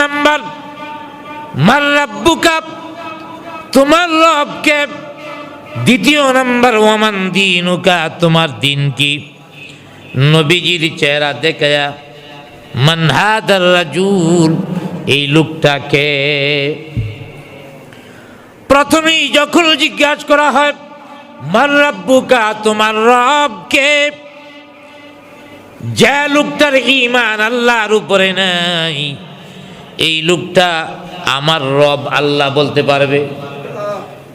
Number মার রাব্বুকা, তোমার রবকে দ্বিতীয় নাম্বার ওয়ামান দিনুকা, তোমার দিন কি নবীজির চেহারা দেখে মানহাদার রাজুল, এই লোকটাকে। প্রথমেই যখন জিজ্ঞাসা করা হয়, মার রাব্বুকা, তোমার রবকে, যে লোকটার ইমান আল্লাহর উপরে নাই এই লোকটা আমার রব আল্লাহ বলতে পারবে।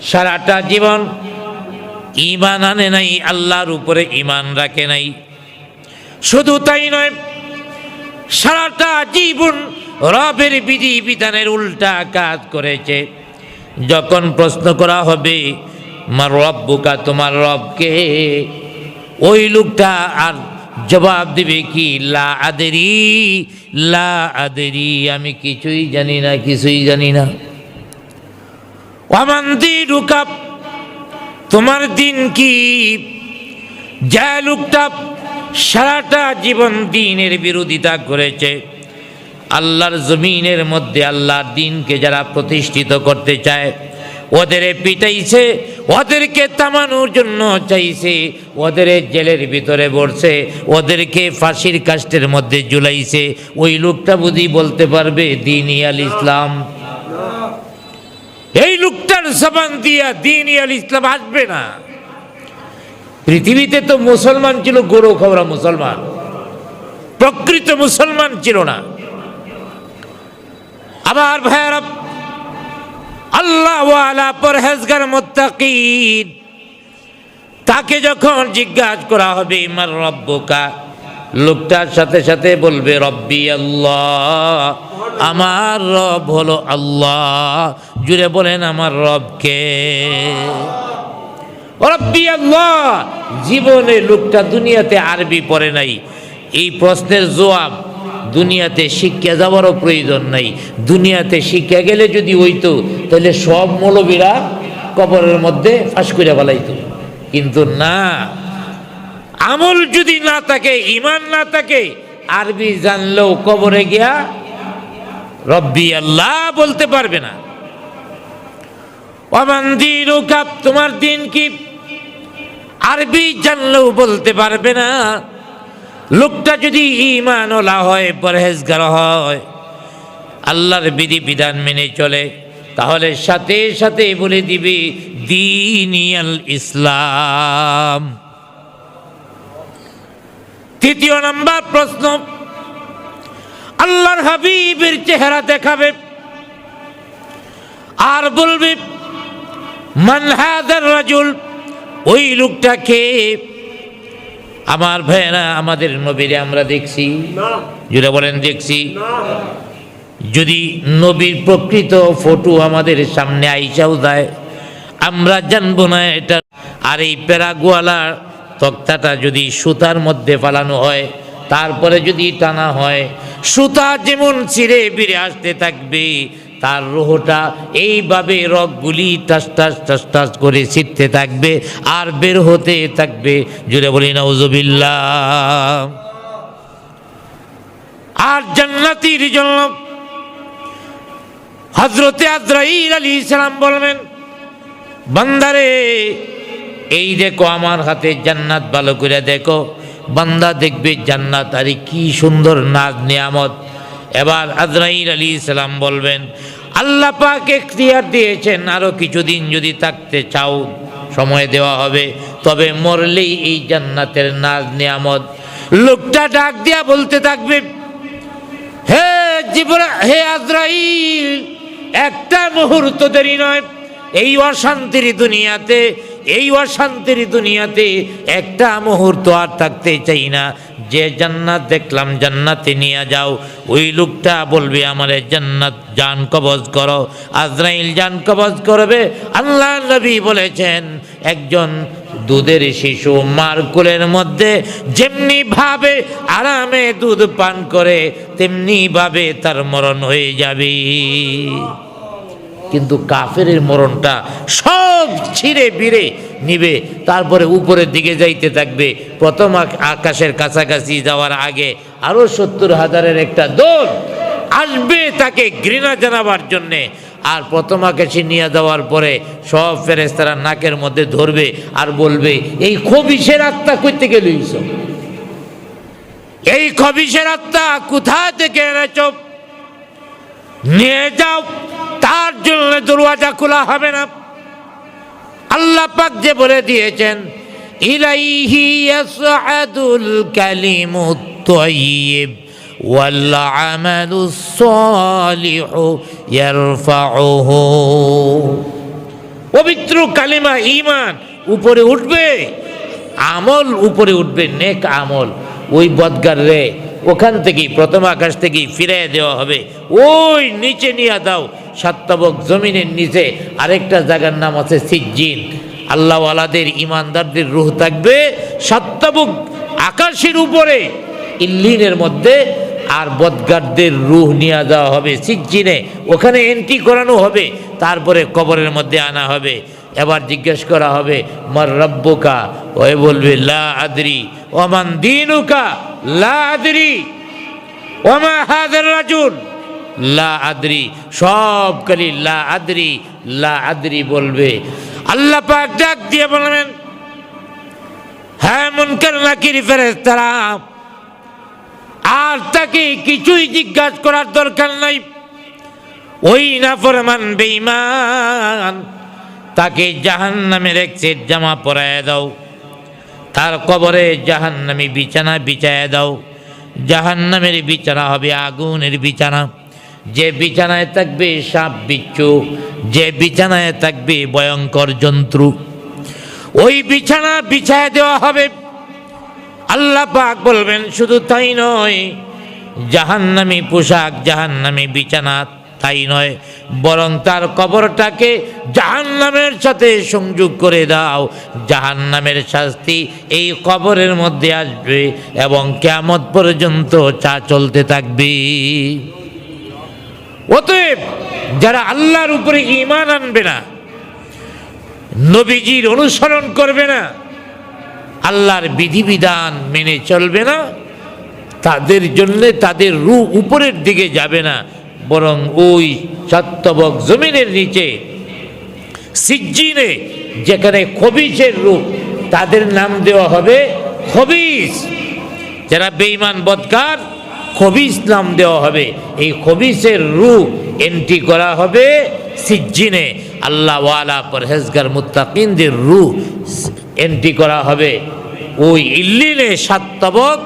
সারাটা জীবন ইমান আনে নাই, আল্লাহর উপরে ইমান রাখে নাই। শুধু তাই নয়, সারাটা জীবন রবের বিধি বিধানের উল্টা কাজ করেছে। যখন প্রশ্ন করা হবে, মার রব্বুকা তোমার রবকে? ওই লোকটা আর জবাব দিবে কি, লা আদেরি লা আদেরি, আমি কিছুই জানি না, কিছুই জানি না। অমান্তি রুকাপ তোমার দিন কি? যা লোকটা সারাটা জীবন দিনের বিরোধিতা করেছে, আল্লাহর জমিনের মধ্যে আল্লাহর দিনকে যারা প্রতিষ্ঠিত করতে চায় ওদের পিটাইছে, ওদেরকে তামানোর জন্য চাইছে, ওদের জেলের ভিতরে বসছে ওদেরকে ফাঁসির কাষ্টের মধ্যে ঝুলাইছে। ওই লোকটা বুঝি বলতে পারবে দিন ইয়াল ইসলাম। এই লোকটার জবান দিয়া দিন আল ইসলাম আসবে না। পৃথিবীতে তো মুসলমান ছিল, গরু খবরা মুসলমান। প্রকৃত মুসলমান ছিল না। আবার ভাইয়ারা আল্লাহ ওয়ালা পরহেজগার মোত্তাকিন। তাকে যখন জিজ্ঞাসা করা হবে ইমার রব্বকা? লোকটার সাথে সাথে বলবে, রব্বি আল্লাহ, আমার রব হলো আল্লাহ। জুড়ে বলেন, আমার রবকে। রব্বি আল্লাহ। জীবনে লোকটা দুনিয়াতে আরবি পড়ে নাই। এই প্রশ্নের জবাব দুনিয়াতে শিক্ষা যাওয়ারও প্রয়োজন নাই। দুনিয়াতে শিক্ষা গেলে যদি হইতো, তাহলে সব মৌলবীরা কবরের মধ্যে ফাঁস করে ফেলাইতো। কিন্তু না, আমল যদি না থাকে ইমান না থাকে, আরবি জানলেও কবরে গিয়া রব্বি আল্লাহ বলতে পারবে না। তোমার দিন কি? আরবি জানলেও বলতে পারবে না। লোকটা যদি ইমান ওলা হয়, পরহেজগার হয়, আল্লাহর বিধি বিধান মেনে চলে, তাহলে সাথে সাথে বলে দিবি, দিনিয়াল ইসলাম। তৃতীয় নাম্বার প্রশ্ন, আল্লাহর হাবিবের চেহারা দেখাবে আর বলবে মানহাদার রাজুল? ওই লোকটাকে আমার ভাইয়েরা আমাদের নবীরে আমরা দেখছি। যেটা বলেন দেখছি। যদি নবীর প্রকৃত ফটো আমাদের সামনে আইসাও দেয় আমরা জানব না এটা। আর এই প্যারাগোয়ালার তক্তাটা যদি সুতার মধ্যে ফালানো হয় তারপরে যদি টানা হয় সুতা যেমন ছিঁড়ে বেড়ে আসতে থাকবে তার রোহটা এইভাবে রগগুলি টাস টাস টাস টাস করে ছিটতে থাকবে আর বের হতে থাকবে। জুড়ে বলি নজবিল্লা আর জান্নাতির জন্য হজরতে আদ্রাইল আলী ইসলাম বলবেন বান্দারে, এই দেখো আমার হাতে জান্নাত ভালো করে দেখো। বান্দা দেখবে জান্নাত, আরে কি সুন্দর নাজ নিয়ামত। এবার আজরাইল আলী ইসলাম বলবেন, আল্লাহ পাক এখতিয়ার দিয়েছেন আরও কিছুদিন যদি থাকতে চাও, সময় দেওয়া হবে, তবে মরলেই এই জান্নাতের নাজ নিয়ামত। লোকটা ডাক দিয়া বলতে থাকবে, হে জীবরা, হে আজরাইল, একটা মুহূর্ত দেরি নয়, এই অশান্তির দুনিয়াতে, এই অশান্তির দুনিয়াতে একটা মুহূর্ত আর থাকতে চাই না। যে জান্নাত দেখলাম, জান্নাতে নিয়ে যাও। ওই লোকটা বলবে, আমার জান্নাত জান কবজ করো, আজরাইল জান কবজ করবে। আল্লাহ নবী বলেছেন, একজন দুধের শিশু মার কোলের মধ্যে যেমনি ভাবে আরামে দুধ পান করে, তেমনি ভাবে তার মরণ হয়ে যাবে। কিন্তু কাফের মরণটা সব ছিঁড়ে বিড়ে নিবে। তারপরে উপরের দিকে যাইতে থাকবে। প্রথম আকাশের কাছাকাছি যাওয়ার আগে আরও সত্তর হাজারের একটা দৌড় আসবে তাকে ঘৃণা জানাবার জন্যে। আর প্রথম আকাশে নিয়ে যাওয়ার পরে সব ফেরেস্তারা নাকের মধ্যে ধরবে আর বলবে, এই খবিসের আত্মা করতে গেলিস এই খবিসের আত্মা কোথা থেকে এনেছ? নিয়ে যাও। তার জন্য দরওয়াজা খোলা হবে না। আল্লাহ পাক যে বলে দিয়েছেন, ইলাইহি ইয়াসআদুল কালিমুত তাইয়্যিব ওয়াল আমালুস সালিহু ইয়ারফাউহু। পবিত্র কালিমা ঈমান উপরে উঠবে, আমল উপরে উঠবে, নেক আমল। ওই বদগার রে ওখান থেকেই, প্রথম আকাশ থেকেই ফিরিয়ে দেওয়া হবে। ওই নিচে নিয়ে দাও, সাত্তাবক জমিনের নিচে আরেকটা জায়গার নাম আছে সিজ্জিন। আল্লাহওয়ালাদের, ইমানদারদের রুহ থাকবে সাত্তাবক আকাশের উপরে, ইল্লিনের মধ্যে, আর বদগারদের রুহ নিয়ে যাওয়া হবে সিজ্জিনে। ওখানে এন্ট্রি করানো হবে, তারপরে কবরের মধ্যে আনা হবে। এবার জিজ্ঞেস করা হবে, মার রব্বুকা? ওই বলবে, লা আদরি, ওমান দিনুকা? লা আদরি লা আদরি, সব কালি লা আদরি লা আদরি বলবে। আল্লাহ পাক দিয়ে বলবেন হ্যাঁ মুনকার আর তাকে কিছুই জিজ্ঞাসা করার দরকার নাই। ওই না ফরমান বেঈমান, তাকে জাহান এক সেট জামা পরায় দাও। তার কবরে জাহান নামে বিছানা বিছায় দাও। জাহান নামের বিছানা হবে আগুনের বিছানা। যে বিছানায় থাকবে সাপ বিচ্ছু, যে বিছানায় থাকবে ভয়ঙ্কর জন্তু। ওই বিছানা বিছায় দেওয়া হবে। আল্লাহ পাক বলবেন, শুধু তাই নয়, জাহান্নামি পোশাক, জাহান্নামি বিছানা তাই নয়, বরং তার কবরটাকে জাহান্নামের সাথে সংযোগ করে দাও। জাহান্নামের শাস্তি এই কবরের মধ্যে আসবে এবং কেমত পর্যন্ত চা চলতে থাকবে। অতএব যারা আল্লাহর উপরে ঈমান আনবে না, নবীজির অনুসরণ করবে না, আল্লাহর বিধিবিধান মেনে চলবে না, তাদের জন্যে তাদের রু উপরের দিকে যাবে না। বরং ওই সত্যবক জমিনের নিচে, সিজ্জিনে, যেখানে খবিসের রূপ, তাদের নাম দেওয়া হবে খবিস যারা বেঈমান বদকার খবিস নাম দেওয়া হবে। এই খবিসের রূপ এন্ট্রি করা হবে সিজ্জিনে। আল্লাহওয়ালা পরহেজগার, মুত্তাকিনদের রু এন্ট্রি করা হবে ওই ইল্লিনে সাতবক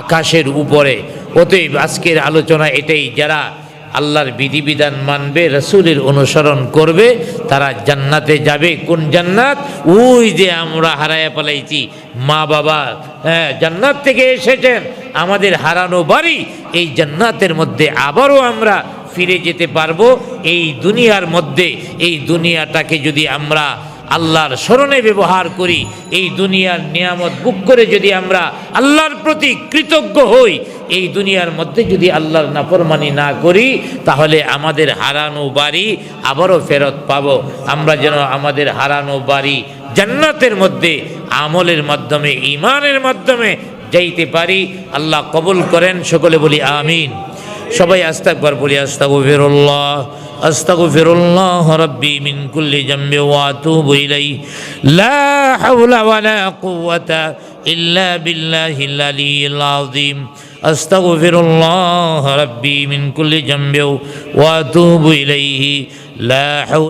আকাশের উপরে। অতএব আজকের আলোচনা এটাই, যারা আল্লাহর বিধিবিধান মানবে, রসুলের অনুসরণ করবে, তারা জান্নাতে যাবে। কোন জান্নাত? ওই যে আমরা হারায় পালাইছি মা বাবা হ্যাঁ জান্নাত থেকে এসেছেন। আমাদের হারানো বাড়ি, এই জান্নাতের মধ্যে আবারও আমরা ফিরে যেতে পারব। এই দুনিয়ার মধ্যে, এই দুনিয়াটাকে যদি আমরা আল্লাহর স্মরণে ব্যবহার করি, এই দুনিয়ার নিয়ামত বুক করে যদি আমরা আল্লাহর প্রতি কৃতজ্ঞ হই এই দুনিয়ার মধ্যে যদি আল্লাহর নাফরমানি না করি, তাহলে আমাদের হারানো বাড়ি আবারও ফেরত পাব। আমরা যেন আমাদের হারানো বাড়ি জান্নাতের মধ্যে, আমলের মাধ্যমে ইমানের মাধ্যমে যাইতে পারি। আল্লাহ কবুল করেন, সকলে বলি আমিন। সবাই আস্তাকবার বলি, আস্তাগফিরুল্লাহ আস্তাগফিরুল্লাহ রাব্বি মিন কুল্লি জামবি ওয়া আতুবু ইলাইহি। লা ইল্লা বিল্লাহিল আলিয়্যিল আস্তাগফিরুল্লাহ রাব্বি মিন কুল্লি জামবি ওয়া আতুবু ইলাইহি লা হাওলা